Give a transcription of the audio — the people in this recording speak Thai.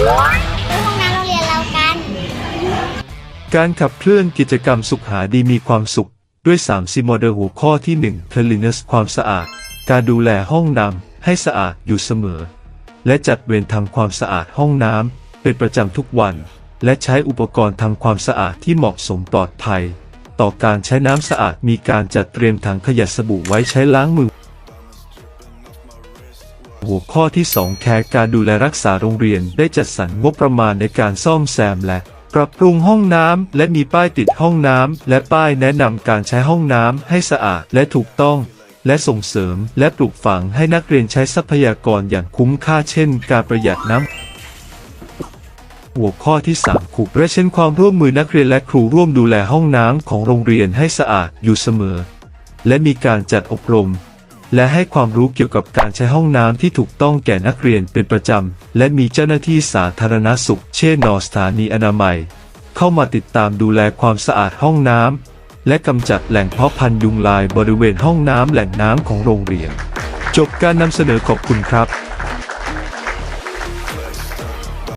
กานนี้นะไปห้องน้ำโรงเรียนเรากัน การขับเคลื่อนกิจกรรมสุขหาดีมีความสุข ด้วย3 c โมเดลหัวข้อที่ 1 cleanliness ความสะอาด การดูแลห้องน้ำให้สะอาดอยู่เสมอ และจัดเวรทำความสะอาดห้องน้ำเป็นประจำทุกวัน และใช้อุปกรณ์ทำความสะอาดที่เหมาะสมปลอดภัย ต่อการใช้น้ำสะอาดมีการจัดเตรียมถังขยะสบู่ไว้ใช้ล้างมือ หัวข้อที่ 2 แคร์การดูแลรักษาโรงเรียนได้จัดสรรงบประมาณในการซ่อมแซมและปรับปรุงห้องน้ำและมีป้ายติดห้องน้ำและป้ายแนะนำการใช้ห้องน้ำให้สะอาดและถูกต้อง และส่งเสริมและปลูกฝังให้นักเรียนใช้ทรัพยากรอย่างคุ้มค่าเช่น การประหยัดน้ำหัวข้อที่ 3 ครูและเช่นความร่วมมือนักเรียนและครูร่วมดูแลห้องน้ำของโรงเรียนให้สะอาดอยู่เสมอ และมีการจัดอบรม และให้ความรู้เกี่ยวกับการใช้ห้องน้ำที่ถูกต้องแก่นักเรียนเป็นประจำ และมีเจ้าหน้าที่สาธารณสุข เช่นนอสถานีอนามัย เข้ามาติดตามดูแลความสะอาดห้องน้ำและกำจัดแหล่งเพาะพันธุ์ยุงลายบริเวณห้องน้ำแหล่งน้ำของโรงเรียน จบการนำเสนอขอบคุณครับ